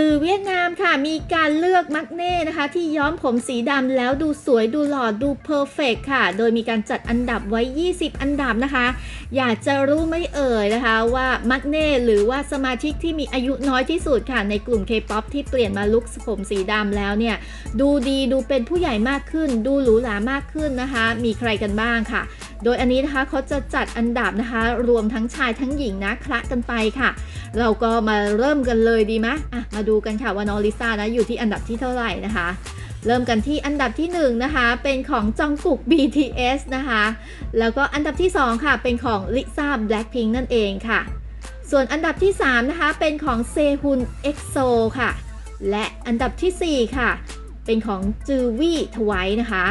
สื่อเวียดนามค่ะมีการเลือกมักเน่นะคะ ที่ย้อมผมสีดำแล้วดูสวยดูหล่อดูเพอร์เฟกค่ะ โดยมีการจัดอันดับไว้ 20 อันดับนะคะ อยากจะรู้ไม่เอ่ยนะคะว่ามักเน่หรือว่าสมาชิกที่มีอายุน้อยที่สุดค่ะ ในกลุ่ม K-POP ที่เปลี่ยนมาลุคผมสีดำแล้วเนี่ย ดูดีดูเป็นผู้ใหญ่มากขึ้น ดูหรูหรามากขึ้นนะคะ มีใครกันบ้างค่ะ โดยอันนี้นะคะเขาจะจัดอันดับนะคะ รวมทั้งชายทั้งหญิงนะคละกันไปค่ะ เราก็มาเริ่มกันเลยดีไหมอะมาดูกันค่ะว่าน้องลิซ่านะอยู่ที่อันดับที่เท่าไหร่นะคะเริ่มกันที่อันดับที่1นงนะคะเป็นของจองกุก BTS นะคะ แล้วก็อันดับที่ 2 ค่ะ เป็นของลิซ่า Blackpink นั่นเองค่ะ ส่วนอันดับที่ 3 นะคะ เป็นของเซฮุน EXO ค่ะ และอันดับทีสี่4 ค่ะ เป็นของจือวี่ทไวนะคะ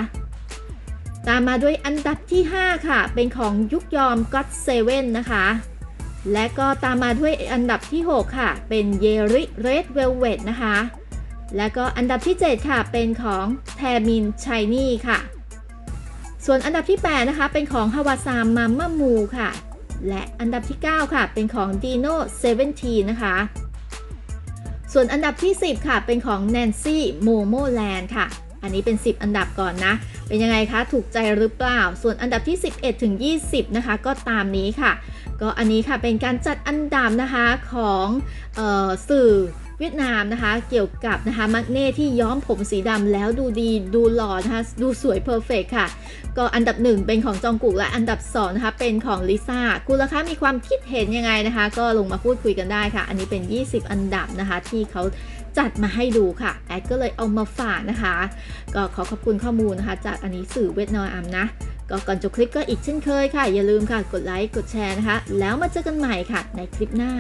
ตามมาด้วยอันดับที่ 5 ค่ะ เป็นของยุกยอม God Seven นนะคะ และก็ตามมาด้วยอันดับที่ 6 ค่ะ เป็นเยริ Red Velvet นะคะ และก็อันดับที่ 7 ค่ะ เป็นของแทมินชัยนี่ค่ะ ส่วนอันดับที่ 8 นะคะ เป็นของฮาวาซามมัมมามูค่ะ และอันดับที่ 9 ค่ะ เป็นของ Dino 17นทีนะคะ ส่วนอันดับที่ 10 ค่ะ เป็นของ Nancy Momo Land ค่ะ อันนี้เป็น 10 อันดับก่อนนะ เป็นยังไงคะ ถูกใจหรือเปล่า ส่วนอันดับที่ 11 ถึง 20 นะคะ ก็ตามนี้ค่ะ ก็อันนี้ค่ะเป็นการจัดอันดับนะคะของออสื่อ เวียดนามนะคะ เกี่ยวกับนะคะมักเน่ที่ย้อมผมสีดำแล้วดูดีดูหล่อนะคะดูสวยเพอร์เฟกค่ะ ก็อันดับ 1 เป็นของจองกุกและอันดับ2นะคะเป็นของลิซ่าคุณล่ะคะมีความคิดเห็นยังไงนะคะ ก็ลงมาพูดคุยกันได้ค่ะ อันนี้เป็น 20 อันดับนะคะที่เขาจัดมาให้ดูค่ะ แอดก็เลยเอามาฝากนะคะ ก็ขอขอบคุณข้อมูลนะคะ จากอันนี้สื่อเวียดนามนะ ก็ก่อนจบคลิปก็อีกเช่นเคยค่ะ อย่าลืมค่ะ กดไลค์ กดแชร์นะคะ แล้วมาเจอกันใหม่ค่ะ ในคลิปหน้า